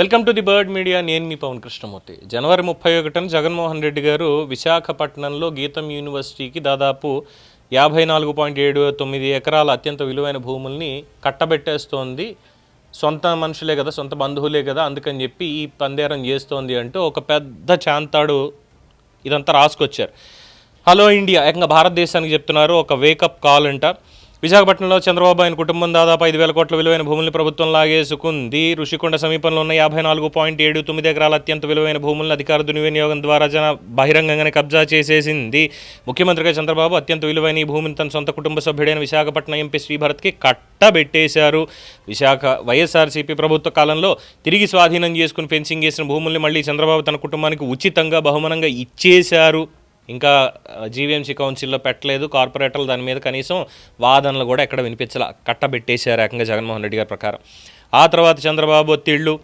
Welcome to the Bird Media. నేను మీ పవన్ కృష్ణమూర్తి. జనవరి ముప్పై ఒకటిన జగన్మోహన్ రెడ్డి గారు విశాఖపట్నంలో గీతం యూనివర్సిటీకి దాదాపు యాభై నాలుగు పాయింట్ ఏడు తొమ్మిది ఎకరాల అత్యంత విలువైన భూముల్ని కట్టబెట్టేస్తోంది. సొంత మనుషులే కదా సొంత బంధువులే కదా అందుకని చెప్పి ఈ పందేరం చేస్తోంది అంటూ ఒక పెద్ద చాంతాడు ఇదంతా రాసుకొచ్చారు. హలో ఇండియా ఏకంగా భారతదేశానికి చెప్తున్నారు ఒక వేకప్ కాల్ అంట. విశాఖపట్నంలో చంద్రబాబు ఆయన కుటుంబం దాదాపు ఐదు వేల కోట్ల విలువైన భూముల్ని ప్రభుత్వం లాగేసుకుంది. ఋషికొండ సమీపంలో ఉన్న యాభై నాలుగు పాయింట్ ఏడు తొమ్మిది ఎకరాల అత్యంత విలువైన భూములను అధికార దుర్వినియోగం ద్వారా జన బహిరంగంగానే కబ్జా చేసేసింది. ముఖ్యమంత్రిగా చంద్రబాబు అత్యంత విలువైన ఈ భూమిని తన సొంత కుటుంబ సభ్యుడైన విశాఖపట్నం ఎంపీ శ్రీభరత్కి కట్టబెట్టేశారు. విశాఖ వైఎస్ఆర్సీపీ ప్రభుత్వ కాలంలో తిరిగి స్వాధీనం చేసుకుని ఫెన్సింగ్ చేసిన భూముల్ని మళ్ళీ చంద్రబాబు తన కుటుంబానికి ఉచితంగా బహుమానంగా ఇచ్చేశారు. ఇంకా జీవీఎంసీ కౌన్సిల్లో పెట్టలేదు. కార్పొరేటర్లు దాని మీద కనీసం వాదనలు కూడా ఎక్కడ వినిపించాల. కట్టబెట్టేశారు ఏకంగా జగన్మోహన్ రెడ్డి గారి ప్రకారం. ఆ తర్వాత చంద్రబాబు ఒత్తిళ్ళు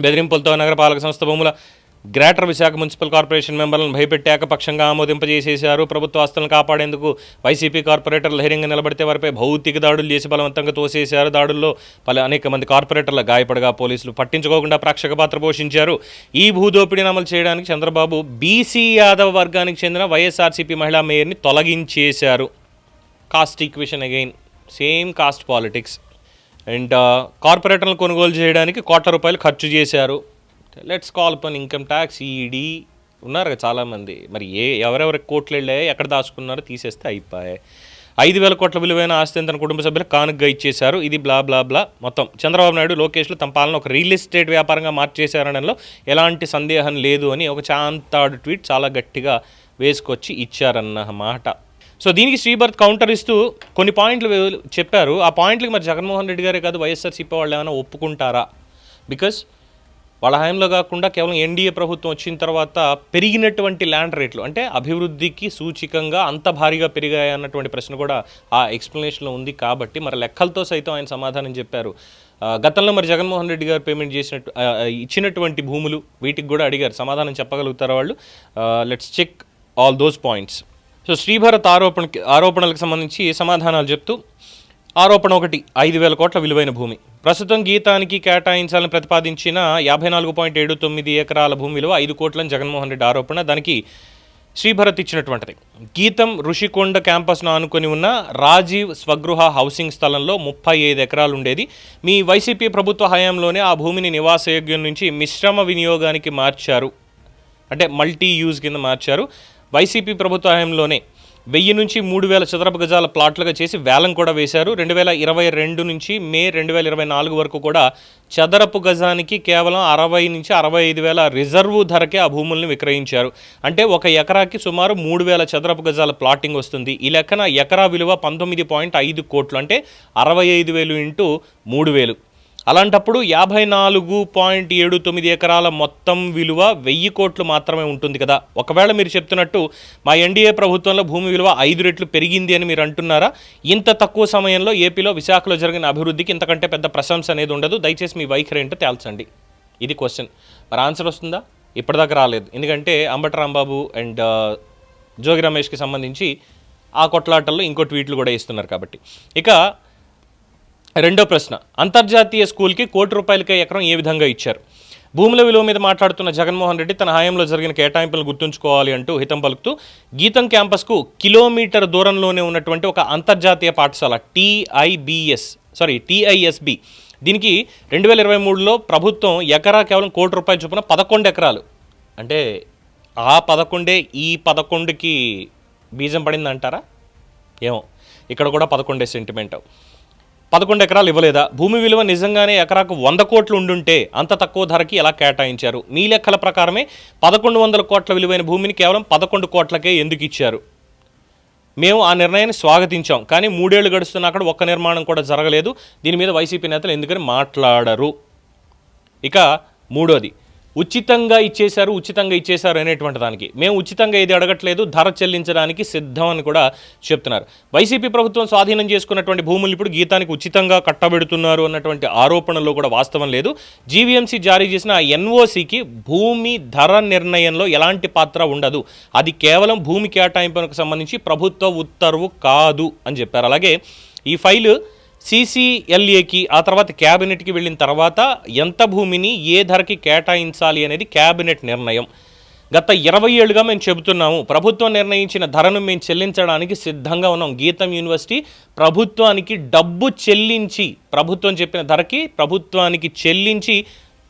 బెదిరింపులతో నగరపాలక సంస్థ భూముల గ్రేటర్ విశాఖ మున్సిపల్ కార్పొరేషన్ మెంబర్లను భయపెట్టి ఏకపక్షంగా ఆమోదింపజేసేశారు. ప్రభుత్వ ఆస్తులను కాపాడేందుకు వైసీపీ కార్పొరేటర్లు ధైర్యంగా నిలబడితే వారిపై భౌతిక దాడులు చేసి బలవంతంగా తోసేశారు. దాడుల్లో పలు అనేక మంది కార్పొరేటర్ల గాయపడగా పోలీసులు పట్టించుకోకుండా ప్రేక్షక పాత్ర పోషించారు. ఈ భూదోపిడీని అమలు చేయడానికి చంద్రబాబు బీసీ యాదవ్ వర్గానికి చెందిన వైఎస్ఆర్సీపీ మహిళా మేయర్ని తొలగించేశారు. Caste equation again same caste politics. And కార్పొరేటర్లను కొనుగోలు చేయడానికి కోట్ల రూపాయలు ఖర్చు చేశారు. లెట్స్ కాల్ పన్ ఇన్కమ్ ట్యాక్స్ ఈడీ ఉన్నారు కదా చాలామంది. మరి ఏ ఎవరెవరి కోట్లు వెళ్ళాయి ఎక్కడ దాచుకున్నారో తీసేస్తే అయిపోయాయి. ఐదు వేల కోట్ల విలువైన ఆస్తి తన కుటుంబ సభ్యులు కానుగ్గా ఇచ్చేశారు. ఇది బ్లా బ్లా బ్లా మొత్తం చంద్రబాబు నాయుడు లోకేష్లు తమ పాలన ఒక రియల్ ఎస్టేట్ వ్యాపారంగా మార్చేశారనడంలో ఎలాంటి సందేహం లేదు అని ఒక చాంతాడు ట్వీట్ చాలా గట్టిగా వేసుకొచ్చి ఇచ్చారన్న మాట. సో దీనికి శ్రీభర్త్ కౌంటర్ ఇస్తూ కొన్ని పాయింట్లు చెప్పారు. ఆ పాయింట్లకు మరి జగన్మోహన్ రెడ్డి గారే కాదు వైఎస్ఆర్సీపీ వాళ్ళు ఏమైనా ఒప్పుకుంటారా? బికాస్ వాళ్ళ హయాంలో కాకుండా కేవలం ఎన్డీఏ ప్రభుత్వం వచ్చిన తర్వాత పెరిగినటువంటి ల్యాండ్ రేట్లు అంటే అభివృద్ధికి సూచికంగా అంత భారీగా పెరిగాయి అన్నటువంటి ప్రశ్న కూడా ఆ ఎక్స్ప్లెనేషన్లో ఉంది కాబట్టి మరి లెక్కలతో సైతం ఆయన సమాధానం చెప్పారు. గతంలో మరి జగన్మోహన్ రెడ్డి గారు పేమెంట్ చేసినట్టు ఇచ్చినటువంటి భూములు వీటికి కూడా అడిగారు. సమాధానం చెప్పగలుగుతారు వాళ్ళు? Let's check all those points so Sribharat ఆరోపణకి ఆరోపణలకు సంబంధించి సమాధానాలు చెప్తూ ఆరోపణ ఒకటి ఐదు వేల కోట్ల విలువైన భూమి. ప్రస్తుతం గీతానికి కేటాయించాలని ప్రతిపాదించిన యాభై నాలుగు పాయింట్ ఏడు తొమ్మిది ఎకరాల భూమి విలువ ఐదు కోట్లని జగన్మోహన్ రెడ్డి ఆరోపణ దానికి శ్రీభరత్ ఇచ్చినటువంటిది. గీతం ఋషికొండ క్యాంపస్ను ఆనుకొని ఉన్న రాజీవ్ స్వగృహ హౌసింగ్ స్థలంలో ముప్పై ఐదు ఎకరాలు ఉండేది. మీ వైసీపీ ప్రభుత్వ హయాంలోనే ఆ భూమిని నివాసయోగ్యం నుంచి మిశ్రమ వినియోగానికి మార్చారు. అంటే మల్టీ యూజ్ కింద మార్చారు. వైసీపీ ప్రభుత్వ హయాంలోనే వెయ్యి నుంచి మూడు వేల చదరపు గజాల ప్లాట్లుగా చేసి వేలం కూడా వేశారు. రెండు వేల ఇరవై రెండు నుంచి మే రెండు వేల ఇరవై నాలుగు వరకు కూడా చదరపు గజానికి కేవలం అరవై నుంచి అరవై ఐదు వేల రిజర్వు ధరకే ఆ భూముల్ని విక్రయించారు. అంటే ఒక ఎకరాకి సుమారు మూడు వేల చదరపు గజాల ప్లాటింగ్ వస్తుంది. ఈ లెక్కన ఎకరా విలువ పంతొమ్మిది పాయింట్ ఐదు కోట్లు అంటే అరవై ఐదు వేలు ఇంటూ మూడు వేలు. అలాంటప్పుడు యాభై నాలుగు పాయింట్ ఏడు తొమ్మిది ఎకరాల మొత్తం విలువ వెయ్యి కోట్లు మాత్రమే ఉంటుంది కదా. ఒకవేళ మీరు చెప్తున్నట్టు మా ఎన్డీఏ ప్రభుత్వంలో భూమి విలువ ఐదు రెట్లు పెరిగింది అని మీరు అంటున్నారా? ఇంత తక్కువ సమయంలో ఏపీలో విశాఖలో జరిగిన అభివృద్ధికి ఇంతకంటే పెద్ద ప్రశంస అనేది ఉండదు. దయచేసి మీ వైఖరి ఏంటో తేల్చండి. ఇది క్వశ్చన్. మరి ఆన్సర్ వస్తుందా? ఇప్పటిదాకా రాలేదు. ఎందుకంటే అంబటరాంబాబు అండ్ జోగి రమేష్కి సంబంధించి ఆ కొట్లాటల్లో ఇంకో ట్వీట్లు కూడా ఇస్తున్నారు కాబట్టి. ఇక రెండో ప్రశ్న. అంతర్జాతీయ స్కూల్కి కోటి రూపాయలకే ఎకరం ఏ విధంగా ఇచ్చారు? భూముల విలువ మీద మాట్లాడుతున్న జగన్మోహన్ రెడ్డి తన హయాంలో జరిగిన కేటాయింపులను గుర్తుంచుకోవాలి అంటూ హితం పలుకుతూ గీతం క్యాంపస్కు కిలోమీటర్ దూరంలోనే ఉన్నటువంటి ఒక అంతర్జాతీయ పాఠశాల టీఐబిఎస్ సారీ టీఐఎస్బి. దీనికి రెండు వేల ఇరవై మూడులో ప్రభుత్వం ఎకరా కేవలం కోటి రూపాయల చొప్పున పదకొండు ఎకరాలు. అంటే ఆ పదకొండే ఈ పదకొండుకి బీజం పడిందంటారా? ఏమో. ఇక్కడ కూడా పదకొండే సెంటిమెంట్. పదకొండు ఎకరాలు ఇవ్వలేదా? భూమి విలువ నిజంగానే ఎకరాకు వంద కోట్లు ఉండుంటే అంత తక్కువ ధరకి ఎలా కేటాయించారు? మీ లెక్కల ప్రకారమే పదకొండు వందల కోట్ల విలువైన భూమిని కేవలం పదకొండు కోట్లకే ఎందుకు ఇచ్చారు? మేము ఆ నిర్ణయాన్ని స్వాగతించాం కానీ మూడేళ్ళు గడుస్తున్నా అక్కడ ఒక్క నిర్మాణం కూడా జరగలేదు. దీని మీద వైసీపీ నేతలు ఎందుకని మాట్లాడరు? ఇక మూడోది ఉచితంగా ఇచ్చేశారు ఉచితంగా ఇచ్చేశారు అనేటువంటి దానికి. మేము ఉచితంగా ఇది అడగట్లేదు ధర చెల్లించడానికి సిద్ధం అని కూడా చెప్తున్నారు. వైసీపీ ప్రభుత్వం స్వాధీనం చేసుకున్నటువంటి భూములు ఇప్పుడు గీతానికి ఉచితంగా కట్టబెడుతున్నారు అన్నటువంటి ఆరోపణలో కూడా వాస్తవం లేదు. జీవీఎంసీ జారీ చేసిన ఆ ఎన్ఓసికి భూమి ధర నిర్ణయంలో ఎలాంటి పాత్ర ఉండదు. అది కేవలం భూమి కేటాయింపునకు సంబంధించి ప్రభుత్వ ఉత్తర్వు కాదు అని చెప్పారు. అలాగే ఈ ఫైలు సీసీఎల్ఏకి ఆ తర్వాత క్యాబినెట్కి వెళ్ళిన తర్వాత ఎంత భూమిని ఏ ధరకి కేటాయించాలి అనేది క్యాబినెట్ నిర్ణయం. గత ఇరవై ఏళ్ళుగా మేము చెబుతున్నాము ప్రభుత్వం నిర్ణయించిన ధరను మేము చెల్లించడానికి సిద్ధంగా ఉన్నాం. గీతం యూనివర్సిటీ ప్రభుత్వానికి డబ్బు చెల్లించి ప్రభుత్వం చెప్పిన ధరకి ప్రభుత్వానికి చెల్లించి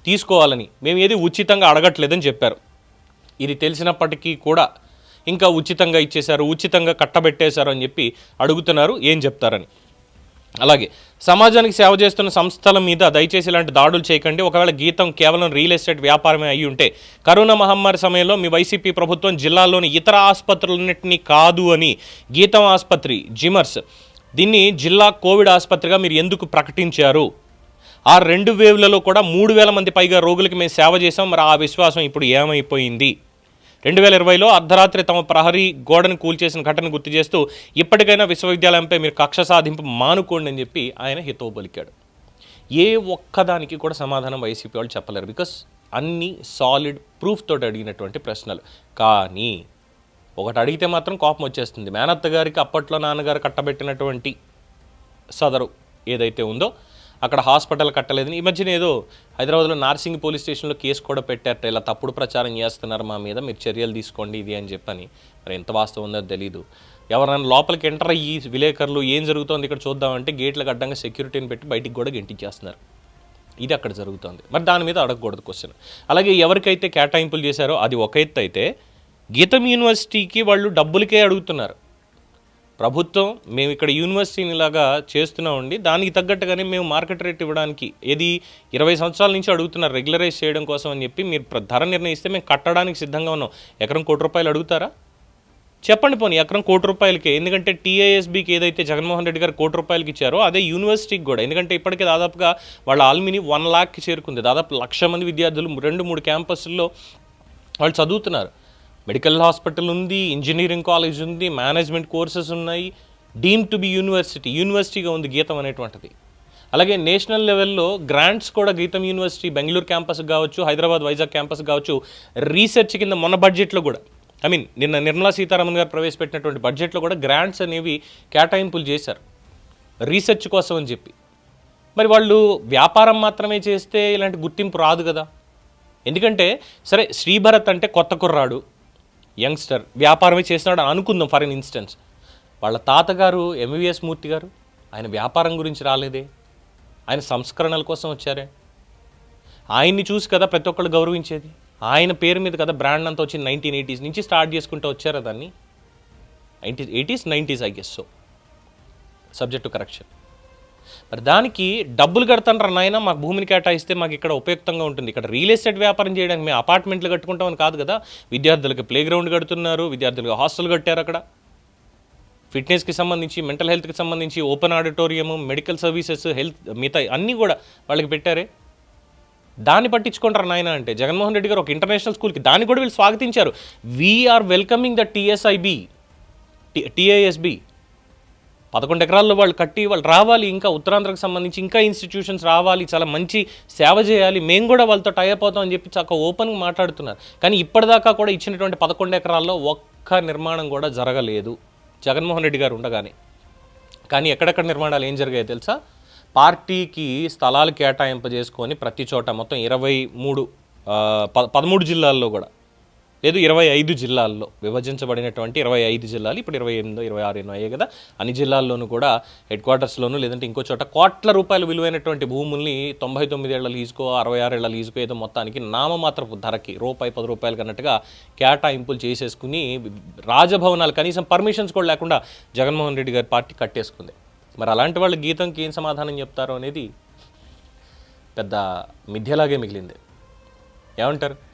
తీసుకోవాలని మేము ఏది ఉచితంగా అడగట్లేదని చెప్పారు. ఇది తెలిసినప్పటికీ కూడా ఇంకా ఉచితంగా ఇచ్చేశారు ఉచితంగా కట్టబెట్టేశారు అని చెప్పి అడుగుతున్నారు ఏం చెప్తారని. అలాగే సమాజానికి సేవ చేస్తున్న సంస్థల మీద దయచేసి ఇలాంటి దాడులు చేయకండి. ఒకవేళ గీతం కేవలం రియల్ ఎస్టేట్ వ్యాపారమే అయి ఉంటే కరోనా మహమ్మారి సమయంలో మీ వైసీపీ ప్రభుత్వం జిల్లాలోని ఇతర ఆసుపత్రులన్నింటినీ కాదు అని గీతం ఆసుపత్రి జిమర్స్ దీన్ని జిల్లా కోవిడ్ ఆసుపత్రిగా మీరు ఎందుకు ప్రకటించారు? ఆ రెండు వేవ్లలో కూడా మూడు వేల మంది పైగా రోగులకి మేము సేవ చేసాం మరి ఆ విశ్వాసం ఇప్పుడు ఏమైపోయింది? రెండు వేల ఇరవైలో అర్ధరాత్రి తమ ప్రహరీ గోడను కూల్చేసిన ఘటన గుర్తు చేస్తూ ఇప్పటికైనా విశ్వవిద్యాలయంపై మీరు కక్ష సాధింపు మానుకోండి అని చెప్పి ఆయన హితవు పలికాడు. ఏ ఒక్కదానికి కూడా సమాధానం వైసీపీ వాళ్ళు చెప్పలేరు. బికాస్ అన్ని సాలిడ్ ప్రూఫ్ తోటి అడిగినటువంటి ప్రశ్నలు. కానీ ఒకటి అడిగితే మాత్రం కోపం వచ్చేస్తుంది. మేనత్త గారికి అప్పట్లో నాన్నగారు కట్టబెట్టినటువంటి సదరు ఏదైతే ఉందో అక్కడ హాస్పిటల్ కట్టలేదని. ఈ మధ్యన ఏదో హైదరాబాద్లో నార్సింగ్ పోలీస్ స్టేషన్లో కేసు కూడా పెట్టారట. ఇలా తప్పుడు ప్రచారం చేస్తున్నారు మా మీద మీరు చర్యలు తీసుకోండి ఇది అని చెప్పని. మరి ఎంత వాస్తవం ఉందో తెలియదు ఎవరైనా లోపలికి ఎంటర్ అయ్యి విలేకరులు ఏం జరుగుతోంది ఇక్కడ చూద్దామంటే గేట్లకు అడ్డంగా సెక్యూరిటీని పెట్టి బయటికి కూడా గెంటించేస్తున్నారు. ఇది అక్కడ జరుగుతోంది. మరి దాని మీద అడగకూడదు క్వశ్చన్ అలాగే ఎవరికైతే కేటాయింపులు చేశారో అది ఒక ఎత్తు అయితే గీతం యూనివర్సిటీకి వాళ్ళు డబ్బులకే అడుగుతున్నారు. ప్రభుత్వం మేము ఇక్కడ యూనివర్సిటీని ఇలాగా చేస్తున్నామండి. దానికి తగ్గట్టుగానే మేము మార్కెట్ రేట్ ఇవ్వడానికి ఏది ఇరవై సంవత్సరాల నుంచి అడుగుతున్నారు రెగ్యులరైజ్ చేయడం కోసం అని చెప్పి మీరు ధర నిర్ణయిస్తే మేము కట్టడానికి సిద్ధంగా ఉన్నాం. ఎకరం కోటి రూపాయలు అడుగుతారా? చెప్పండి పోనీ ఎకరం కోటి రూపాయలకి ఎందుకంటే టీఐఎస్బీకి ఏదైతే జగన్మోహన్ రెడ్డి గారు కోటి రూపాయలకి ఇచ్చారో అదే యూనివర్సిటీకి కూడా. ఎందుకంటే ఇప్పటికే దాదాపుగా వాళ్ళ ఆల్మిని వన్ లాక్కి చేరుకుంది. దాదాపు లక్ష మంది విద్యార్థులు రెండు మూడు క్యాంపస్ల్లో వాళ్ళు చదువుతున్నారు. మెడికల్ హాస్పిటల్ ఉంది ఇంజనీరింగ్ కాలేజ్ ఉంది మేనేజ్మెంట్ కోర్సెస్ ఉన్నాయి డీమ్ టు బి యూనివర్సిటీ యూనివర్సిటీగా ఉంది గీతం అనేటువంటిది. అలాగే నేషనల్ లెవెల్లో గ్రాంట్స్ కూడా గీతం యూనివర్సిటీ బెంగళూరు క్యాంపస్ కావచ్చు హైదరాబాద్ వైజాగ్ క్యాంపస్ కావచ్చు రీసెర్చ్ కింద మొన్న బడ్జెట్లో కూడా ఐ మీన్ నిన్న నిర్మలా సీతారామన్ గారు ప్రవేశపెట్టినటువంటి బడ్జెట్లో కూడా గ్రాంట్స్ అనేవి కేటాయింపులు చేశారు రీసెర్చ్ కోసం అని చెప్పి. మరి వాళ్ళు వ్యాపారం మాత్రమే చేస్తే ఇలాంటి గుర్తింపు రాదు కదా. ఎందుకంటే సరే శ్రీభరత్ అంటే కొత్త కుర్రాడు యంగ్స్టర్ వ్యాపారమే చేస్తున్నాడు అనుకుందాం ఫర్ ఎన్ ఇన్స్టెన్స్. వాళ్ళ తాతగారు ఎంవిఎస్ మూర్తి గారు ఆయన వ్యాపారం గురించి రాలేదే. ఆయన సంస్కరణల కోసం వచ్చారే. ఆయన్ని చూసి కదా ప్రతి ఒక్కళ్ళు గౌరవించేది. ఆయన పేరు మీద కదా బ్రాండ్ అంతా వచ్చింది నైన్టీన్ ఎయిటీస్ నుంచి స్టార్ట్ చేసుకుంటూ వచ్చారా దాన్ని? Ninety eighties nineties I guess so subject to correction మరి దానికి డబ్బులు కడతాండ్రా నాయన? మాకు భూమిని కేటాయిస్తే మాకు ఇక్కడ ఉపయుక్తంగా ఉంటుంది. ఇక్కడ రియల్ ఎస్టేట్ వ్యాపారం చేయడానికి మేము అపార్ట్మెంట్లు కట్టుకుంటామని కాదు కదా? విద్యార్థులకు ప్లే గ్రౌండ్ కడుతున్నారు విద్యార్థులకు హాస్టల్ కట్టారు అక్కడ. ఫిట్నెస్కి సంబంధించి మెంటల్ హెల్త్కి సంబంధించి open auditorium medical services health మిగతా అన్నీ కూడా వాళ్ళకి పెట్టారే. దాన్ని పట్టించుకుంటారు నాయన అంటే? జగన్మోహన్ రెడ్డి గారు ఒక ఇంటర్నేషనల్ స్కూల్కి దాన్ని కూడా వీళ్ళు స్వాగతించారు. We are welcoming the TSIB TISB పదకొండు ఎకరాల్లో వాళ్ళు కట్టి వాళ్ళు రావాలి ఇంకా ఉత్తరాంధ్రకు సంబంధించి ఇంకా ఇన్స్టిట్యూషన్స్ రావాలి చాలా మంచి సేవ చేయాలి మేము కూడా వాళ్ళతో టైప్ అవుతాం అని చెప్పి చక్కగా ఓపెన్గా మాట్లాడుతున్నారు. కానీ ఇప్పటిదాకా కూడా ఇచ్చినటువంటి పదకొండు ఎకరాల్లో ఒక్క నిర్మాణం కూడా జరగలేదు. జగన్మోహన్ రెడ్డి గారు ఉండగానే. కానీ ఎక్కడెక్కడ నిర్మాణాలు ఏం జరిగాయో తెలుసా? పార్టీకి స్థలాలు కేటాయింపజేసుకొని ప్రతి చోట మొత్తం ఇరవై మూడు ప పదమూడు జిల్లాల్లో కూడా లేదు ఇరవై ఐదు జిల్లాల్లో విభజించబడినటువంటి ఇరవై ఐదు జిల్లాలు ఇప్పుడు ఇరవై ఎనిమిదో ఇరవై ఆరు ఎన్నో అయ్యాయి కదా. అన్ని జిల్లాల్లోనూ కూడా హెడ్ క్వార్టర్స్లోనూ లేదంటే ఇంకో చోట కోట్ల రూపాయలు విలువైనటువంటి భూముల్ని తొంభై తొమ్మిది ఏళ్ళ లీజుకో అరవై ఆరు ఏళ్ళ లీజుకో ఏదో మొత్తానికి నామమాత్రపు ధరకి రూపాయి పది రూపాయలు కన్నట్టుగా కేటాయింపులు చేసేసుకుని రాజభవనాలు కనీసం పర్మిషన్స్ కూడా లేకుండా జగన్మోహన్ రెడ్డి గారి పార్టీ కట్టేసుకుంది. మరి అలాంటి వాళ్ళు గీతంకి ఏం సమాధానం చెప్తారో అనేది పెద్ద మిథ్యలాగే మిగిలింది. ఏమంటారు?